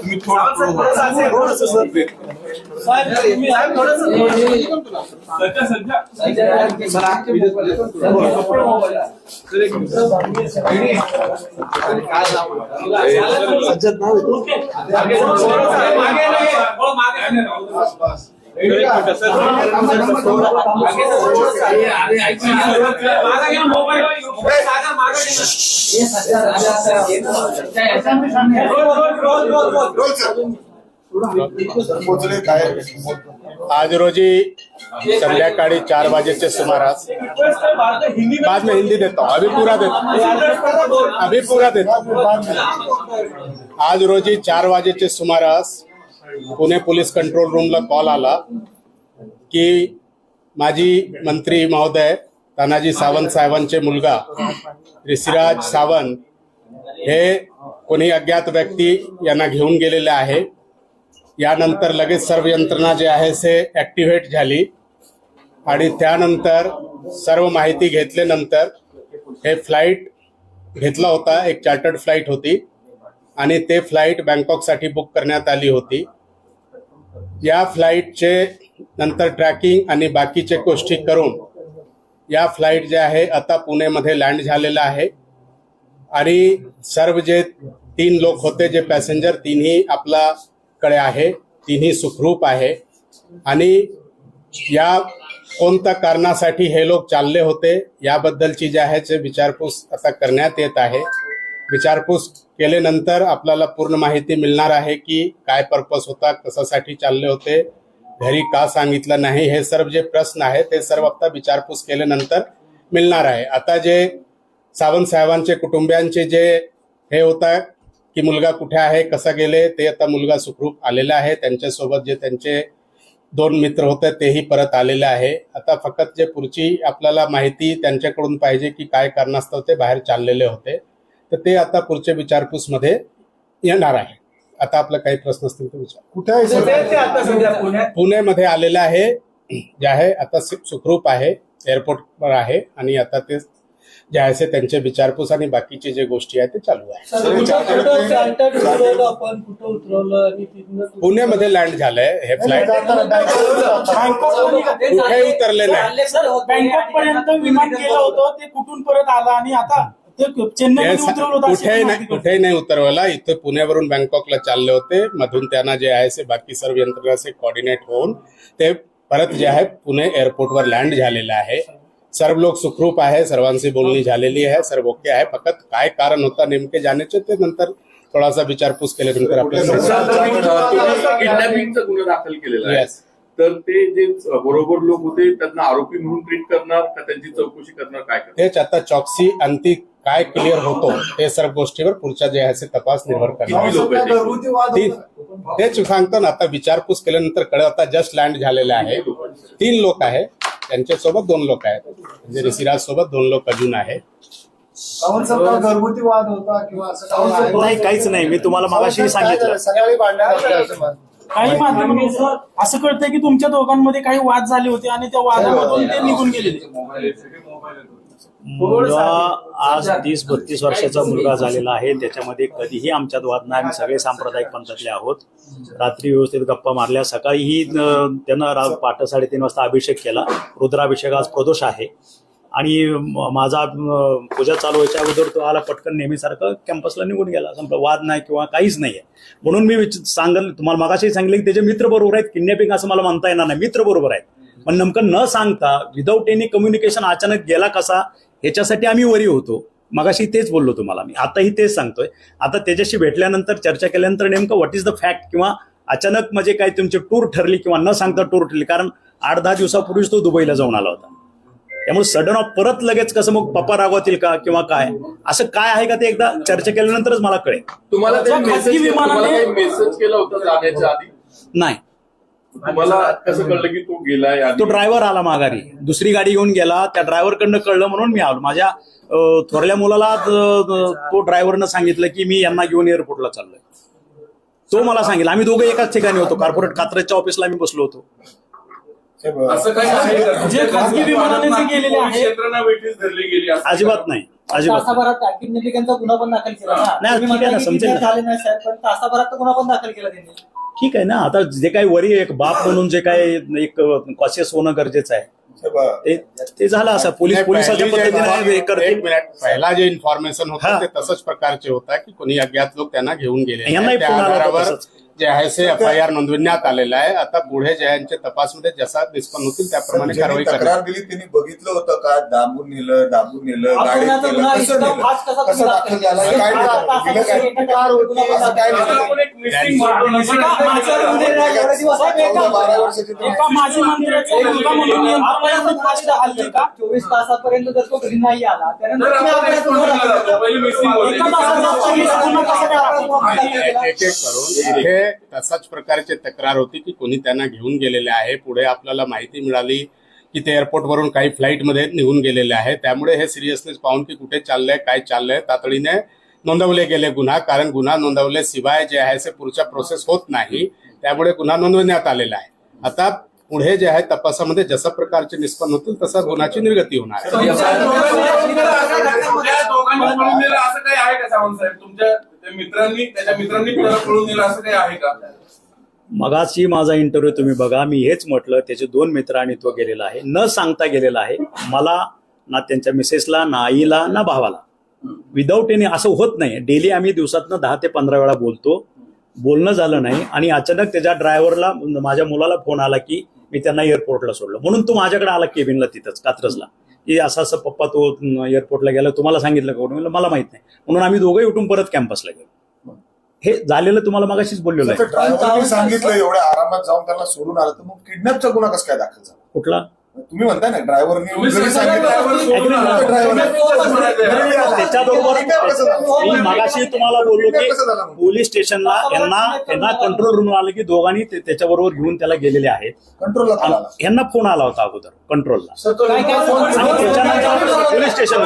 तुम्ही थोडं पोचले काय आज रोजी संध्याकाळी चार वाजेच्या सुमारास बाद में हिंदी देतो हूँ अभी पूरा देतो अभी पूरा आज रोजी चार वाजेच्या सुमारास पुणे पोलीस कंट्रोल रूमला कॉल आला की माजी मंत्री महोदय तानाजी सावंत साहेबांचे मुलगा ऋषिराज सावंत हे कोणी अज्ञात व्यक्ती यांना घेऊन गेलेले आहे. यानंतर लगेच सर्व यंत्रणा जे आहे से ऍक्टिव्हेट झाली. आणि त्यानंतर सर्व माहिती घेतल्यानंतर हे फ्लाईट घेतला होता एक चार्टर्ड फ्लाईट होती. आणि ते फ्लाईट बँकॉकसाठी बुक करण्यात आली होती. या फ्लाईटचे नंतर ट्रॅकिंग आणि बाकीचे गोष्टी करून या फ्लाईट जे आहे आता पुणेमध्ये लँड झालेला आहे. आणि सर्व जे तीन लोक होते जे पॅसेंजर तिन्ही आपल्याकडे आहे तिन्ही सुखरूप आहे. आणि या कोणत्या कारणासाठी हे लोक चालले होते याबद्दलची जे आहे ते विचारपूस आता करण्यात येत आहे. विचारपूस केल्यानंतर आपल्याला पूर्ण माहिती मिळणार आहे की काय पर्पज होता कशासाठी चालले होते घरी का सांगितलं नाही हे सर्व जे प्रश्न आहे ते सर्व आता विचारपूस केल्यानंतर मिळणार आहे. आता जे सावंत साहेबांचे कुटुंबियांचे जे हे होता की मुलगा कुठे आहे कसा गेले ते आता मुलगा सुखरूप आलेला आहे. त्यांच्यासोबत जे त्यांचे दोन मित्र होते तेही परत आलेले आहे. आता फक्त जे पुढची आपल्याला माहिती त्यांच्याकडून पाहिजे की काय कारणास्तव ते बाहेर चाललेले होते. तर ते आता पुढच्या विचारपूसमध्ये येणार आहे. आता आपलं काही प्रश्न असतील तर विचार. कुठे आहे पुण्यामध्ये आलेलं आहे जे आहे आता सुखरूप आहे एअरपोर्टवर आहे आणि आता ते जे आहे ते त्यांचे विचारपूस आणि बाकीचे जे गोष्टी आहेत ते चालू आहे. सर, कुठं कुठं चार्टर्ड उतरवलं आपण? कुठं उतरवलं? आणि तिथनं पुण्यामध्ये लँड झालंय हे फ्लाईट कुठेही उतरले नाही. बँकॉक पर्यंत विमान गेलं होतं ते कुठून परत आलं? आणि आता ते चेन्नईमध्ये सा- उतरवलं होतं अशी कुठेही नाही माहिती कळते. कुठेही नाही उतरवला इथे पुण्यावरून बँकॉकला चालले होते. मधून त्यांना जे आहे ते बाकी सर्व यंत्रणाचे कॉर्डिनेट होऊन ते परत जे आहे पुणे एअरपोर्टवर लँड झालेले आहे. सर्व लोक सुखरूप आहे. सर्वांची बोलणी झालेली आहे. सर्व ओके आहे. फक्त काय कारण होता नेमके जाण्याचे ते नंतर थोडासा विचारपूस केल्यानंतर आपल्याला किडनॅपिंगचा गुन्हा दाखल केलेला आहे. Yes. तर ते जे बरोबर लोक होते त्यांना आरोपी म्हणून ट्रीट करणार का त्यांची चौकशी करणार काय करणार? तेच आता चॉक्सी अंती काय क्लिअर होतो ते सर्व गोष्टीवर पुढच्या जे आहे ते तपास निर्भर करणार. तेच सांगतो ना आता विचारपूस केल्यानंतर कळत आता जस्ट लँड झालेले आहे. तीन लोक आहे त्यांच्यासोबत दोन लोक आहेत. म्हणजे ऋषिराज सोबत दोन लोक अजून आहे घरगुती वाद होता किंवा काहीच नाही. मी तुम्हाला मगाशी सांगितलं. सगळ्यावेळी काही माध्यमांमध्ये असं कळतंय की तुमच्या दोघांमध्ये काही वाद झाले होते आणि त्या वादामधून ते निघून गेलेले मुलगा आज तीस बत्तीस वर्षाचा मुलगा झालेला आहे. त्याच्यामध्ये कधीही आमच्यात वाद नाही. आम्ही सगळे सांप्रदायिक पंथातले आहोत. रात्री व्यवस्थित गप्पा मारल्या. सकाळीही त्यानं पहाटे साडेतीन वाजता अभिषेक केला. रुद्राभिषेक आज प्रदोष आहे. आणि माझा पूजा चालू व्हायच्या अगोदर तो आला पटकन नेहमीसारखं कॅम्पसला निघून गेला. संपलं. वाद नाही किंवा काहीच नाही आहे म्हणून मी सांगेल सांगल तुम्हाला मगाशी सांगितलं की त्याचे मित्र बरोबर आहेत. किडनॅपिंग असं मला म्हणता येणार नाही. मित्र बरोबर आहेत. पण नेमकं न सांगता विदाऊट एनी कम्युनिकेशन अचानक गेला कसा ह्याच्यासाठी आम्ही वरी होतो. मगाशी तेच बोललो तुम्हाला मी. आताही तेच सांगतोय. आता त्याच्याशी भेटल्यानंतर चर्चा केल्यानंतर नेमकं व्हॉट इज द फॅक्ट किंवा अचानक म्हणजे काय तुमची टूर ठरली किंवा न सांगता टूर ठरली? कारण आठ दहा दिवसापूर्वीच तो दुबईला जाऊन आला होता. त्यामुळे सडन ऑफ परत लगेच कसं मग पप्पा रागवतील का किंवा काय? असं काय आहे का ते एकदा चर्चा केल्यानंतरच मला कळेल. तुम्हाला खासगी मेसेज तुम्हाला विमानाने- काही मेसेज केला होता जाण्याच्या आधी? नाही. तुम्हाला कसं कळलं की तो गेलाय आधी? तो ड्रायव्हर आला माघारी. दुसरी गाडी घेऊन गेला. त्या ड्रायव्हरकडनं कळलं म्हणून मी आलो. माझ्या अं, थोरल्या मुलाला अं, तो ड्रायव्हरनं सांगितलं की मी यांना घेऊन एअरपोर्टला चाललोय. तो मला सांगितलं. आम्ही दोघं एकाच ठिकाणी होतो. कॉर्पोरेट कात्रजच्या ऑफिसला आम्ही बसलो होतो. असं काही आहे का? जे खासगी विमानाने जे गेलेले क्षेत्रांना वेठीस धरली गेली असं अजिबात नाही अजिबात नाही. तासाभरात गुन्हा पण दाखल केला ना नाही, तुम्ही ठीक आहे ना, म्हणता की समजेल किडनॅप ना. झाले नाही साहेब पण तासाभरात तर गुन्हा पण दाखल केला त्यांनी ठीक आहे ना आता जे काही वरी एक बाप म्हणून जे काही एक कॉशियस होणं गरजेचं आहे ते ते झालं असं पोलीस पोलिसाच्या पहिली जे पद्धतीने हे एक करतील मिनिट पहिला जे इन्फॉर्मेशन हा. होतं ते तसंच प्रकारचे होता की कोणी अज्ञात लोक त्यांना घेऊन गेले यांनाही त्या फोन आला होता आधारावर तसंच. जे आहे ते एफ आय आर नोंदविण्यात आलेला आहे. आता पुढे जे यांचे तपासमध्ये जसा निष्पन्न होतील त्याप्रमाणे कारवाई तक्रार दिली त्यांनी बघितलं होतं का? दाबून नेलं दाबून नेलं गाडीत कसं कसा दाखल झाला? काय दिलं काय? असं काय बारा वर्षाची माजी मंत्र्याचा मुलगा म्हणून फास्ट हल्ली का? चोवीस तासापर्यंत जर तो घरी नाही आला तर त्यानंतर तुम्ही एक एक करून. इथे तसाच प्रकारचे तक्रार होती की कोणी त्यांना घेऊन गेलेले आहे. पुढे आपल्याला माहिती मिळाली की ते एअरपोर्टवरून काही फ्लाईटमध्ये निघून गेलेले आहे. त्यामुळे हे सिरियसनेस पाहून की कुठे चाललंय काय चाललंय तातडीने नोंदवले गेले गुन्हा कारण गुन्हा नोंदवल्याशिवाय जे आहे ते पुढच्या प्रोसेस होत नाही. त्यामुळे गुन्हा नोंदवण्यात आलेला आहे. आता पुढे जे आहे तपासामध्ये जशा प्रकारचे निष्पन्न होतील तसा गुन्ह्याची निर्गती होणार आहे तुमच्या पळून नेलं असं काही आहे का सावंत साहेब? तुमच्या मित्रांनी त्याच्या मित्रांनी पळून नेलं असं काही आहे का? मगाशी माझा इंटरव्ह्यू तुम्ही बघा मी हेच म्हटलं त्याचे दोन मित्र आणि तो गेलेला आहे. न सांगता गेलेला आहे मला ना त्यांच्या मिसेसला ना आईला ना भावाला. विदाऊट एनी असं होत नाही. डेली आम्ही दिवसातनं दहा ते पंधरा वेळा बोलतो. बोलणं झालं नाही आणि अचानक त्याच्या ड्रायव्हरला माझ्या मुलाला फोन आला की मी त्यांना एअरपोर्टला सोडलं. म्हणून तो माझ्याकडे आला केबिनला तिथंच कात्रजला. की असं असं पप्पा तो एअरपोर्टला गेला तुम्हाला सांगितलं का? कोणी म्हणलं, मला माहीत नाही. म्हणून आम्ही दोघंही उठून परत कॅम्पसला गेलो. हे झालेलं तुम्हाला मगाशीच बोललेलं आहे. सांगितलं एवढ्या आरामात जाऊन त्याला सोडून आलं तर मग किडनॅपचा गुन्हा कसं काय दाखल झाला? कुठला? तुम्ही म्हणताय ना ड्रायव्हरने त्याच्याबरोबर मगाशी तुम्हाला बोललो की? पोलीस स्टेशनला यांना यांना कंट्रोल रूम आलं की दोघांनी त्याच्याबरोबर घेऊन त्याला गेलेले आहेत. आला. यांना फोन आला होता अगोदर कंट्रोलला त्याच्यानंतर पोलीस स्टेशन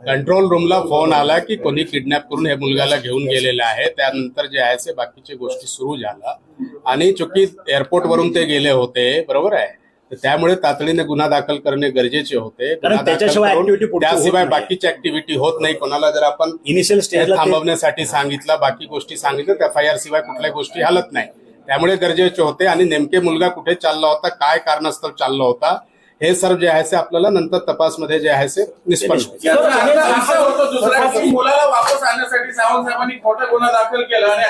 कंट्रोल रूमला फोन आला? की कोणी किडनॅप करून हे मुलगाला घेऊन गेलेलं आहे. त्यानंतर जे आहे ते बाकीच्या गोष्टी सुरू झाल्या आणि चुकी एअरपोर्ट वरून ते गेले होते बरोबर आहे? तर त्यामुळे तातडीने गुन्हा दाखल करणे गरजेचे होते. त्याशिवाय. बाकीची ऍक्टिव्हिटी होत नाही. कोणाला जर आपण इनिशियल ते- थांबवण्यासाठी सांगितलं बाकी गोष्टी सांगितलं एफ आय आर शिवाय कुठल्याही गोष्टी हलत नाही. त्यामुळे गरजेचे होते आणि नेमके मुलगा कुठे चालला होता काय कारणास्तव चालला होता हे सर्व जे आहे ते आपल्याला नंतर तपासमध्ये जे आहे ते की मुलाला वापस आणण्यासाठी सावंत साहेबांनी खोटा गुन्हा दाखल केला आणि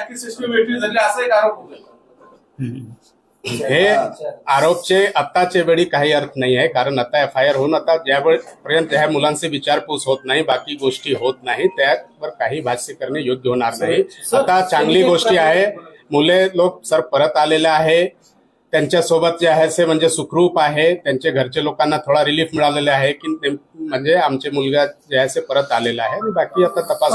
वेठी झाली असा एक आरोप होतो. हे आरोपचे आत्ताच्या वेळी काही अर्थ नाही आहे कारण आता एफ आय आर होऊन आता ज्यावेळेपर्यंत ह्या मुलांची विचारपूस होत नाही बाकी गोष्टी होत नाही त्यावर काही भाष्य करणे योग्य होणार नाही. आता चांगली गोष्टी आहे मुले लोक सर परत आलेले आहे त्यांच्यासोबत जे आहे ते म्हणजे सुखरूप आहे त्यांचे घरचे लोकांना थोडा रिलीफ मिळालेला आहे की म्हणजे आमचे मुलगा जे आहे ते परत आलेला आहे आणि बाकी आता तपास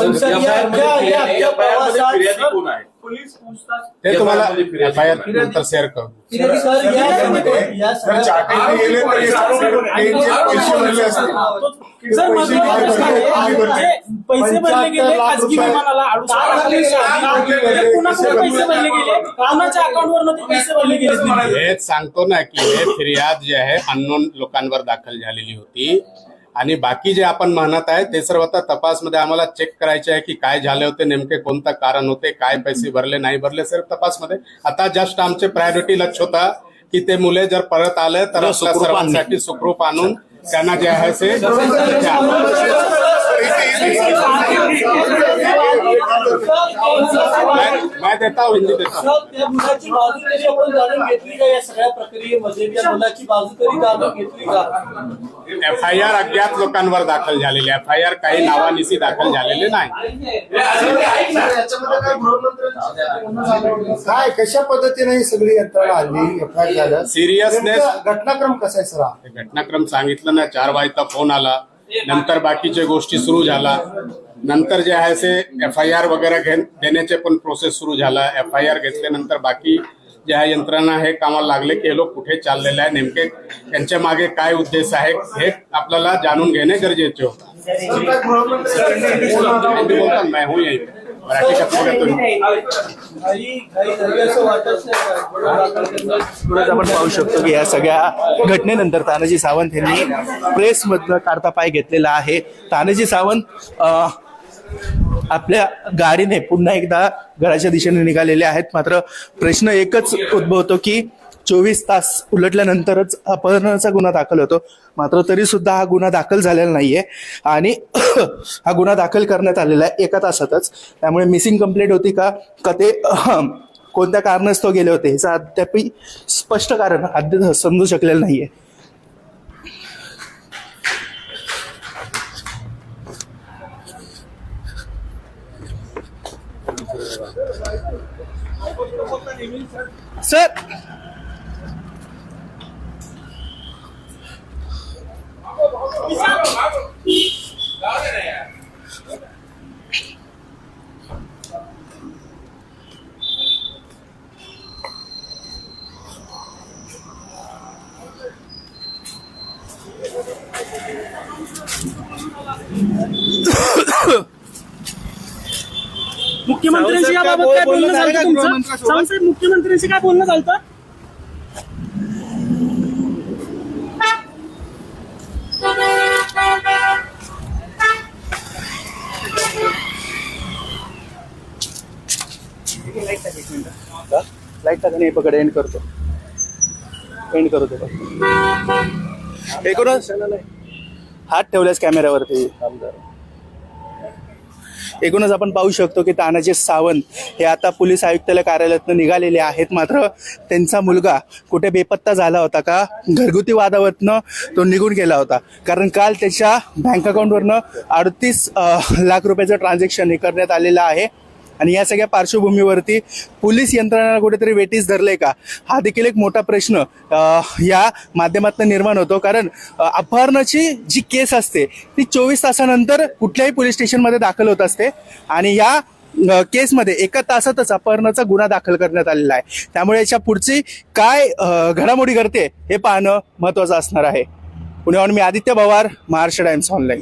पोलीस पूछताछ ते तुम्हाला एफ आय आर नंतर शेअर करू फिर्यादी सर, या- या जर सगळ्या- चाटीने गेले तर हे पैसे भरले असतील सर महत्त्वाचा प्रश्न आहे जे पैसे भरले गेले लाख रुपये. विमानाला अडुसष्ट लाख रुपये. कुणाकडे पैसे भरले गेले कोणाच्या अकाउंटवर ते पैसे भरले गेले हेच सांगतो ना की हे फिर्याद जे आहे अननोन लोकांवर दाखल झालेली होती आणि बाकी जे आपण म्हणत आहे ते सर्व आता तपासमध्ये आम्हाला चेक करायचे आहे की काय झाले होते नेमके कोणतं कारण होते काय पैसे भरले नाही भरले सर तपासमध्ये आता जस्ट आमचे प्रायोरिटी लक्ष होता की ते मुले जर परत आले तर आपल्या. सर्वांसाठी सुखरूप आणून त्यांना जे आहे ते मैं मैं देता हूँ हिंदी देता हूँ। सर, त्या मुलाची बाजू तरी आपण जाणून घेतली का या सगळ्या प्रक्रियेमध्ये? त्या मुलाची बाजू तरी जाणून घेतली का? एफ आय आर अज्ञात लोकांवर दाखल झालेली एफ आय आर काही नावानिशी दाखल झालेले नाही. हे काय कशा पद्धतीने ही सगळी यंत्रणा आली एफ आय झालं नेमकं घटनाक्रम कसा आहे सर? हा? घटनाक्रम सांगितलं ना चार वाजता फोन आला. नंतर बाकीच्या गोष्टी सुरू झाला. नंतर जे आहे ते एफ आय आर वगैरे घे देण्याचे पण प्रोसेस सुरू झाला. एफ आय आर घेतल्यानंतर बाकी जे आहे यंत्रणा हे कामाला लागले की हे लोक कुठे चाललेले आहे नेमके त्यांच्या मागे काय उद्देश आहे हे आपल्याला जाणून घेणे गरजेचे होतं. हूँ मराठी आपण पाहू शकतो की या सगळ्या घटनेनंतर तानाजी सावंत यांनी प्रेसमधनं काढता पाय घेतलेला आहे. तानाजी सावंत आपल्या गाडीने पुन्हा एकदा घराच्या दिशेने निघालेले आहेत. मात्र प्रश्न एकच उद्भवतो की चोवीस तास उलटल्यानंतरच अपहरणाचा गुन्हा दाखल होतो. मात्र तरी सुद्धा हा गुन्हा दाखल झालेला नाहीये आणि हा गुन्हा दाखल करण्यात आलेला आहे एका तासातच. त्यामुळे मिसिंग कंप्लेंट होती का का ते कोणत्या कारणास्तव गेले होते ह्याचं अद्याप स्पष्ट कारण अद्याप समजू शकलेलं नाहीये. सर मुख्यमंत्र्यांशी सावंत याबाबत काय बोलणं झालं तुमचं? मुख्यमंत्र्यांशी काय बोलणं झालं लाइट टाका नाही पकड एंड करतो. एंड करतो एकूणच हात ठेवल्यास कॅमेऱ्यावरती एकूणच आपण पाहू शकतो की तानाजी सावंत हे आता पोलीस आयुक्तालय कार्यालयातून निघालेले आहेत. मात्र त्यांचा मुलगा कुठे बेपत्ता झाला होता का? घरगुती वादावरनं तो निघून गेला होता. कारण काल त्याच्या बँक अकाउंटवरनं अडतीस लाख रुपयाचं ट्रान्झॅक्शन हे करण्यात आलेलं आहे. आणि या सगळ्या पार्श्वभूमीवरती पोलीस यंत्रणा कुठेतरी वेटीस धरले का? हा देखील एक मोठा प्रश्न या माध्यमातून निर्माण होतो. कारण अपहरणाची जी केस असते ती चोवीस तासानंतर कुठल्याही पोलीस स्टेशनमध्ये दाखल होत असते आणि या केसमध्ये एका तासातच अपहरणाचा गुन्हा दाखल करण्यात आलेला आहे. त्यामुळे याच्या पुढची काय घडामोडी करते हे पाहणं महत्वाचं असणार आहे. पुण्याहून मी आदित्य पवार महाराष्ट्र टाइम्स ऑनलाईन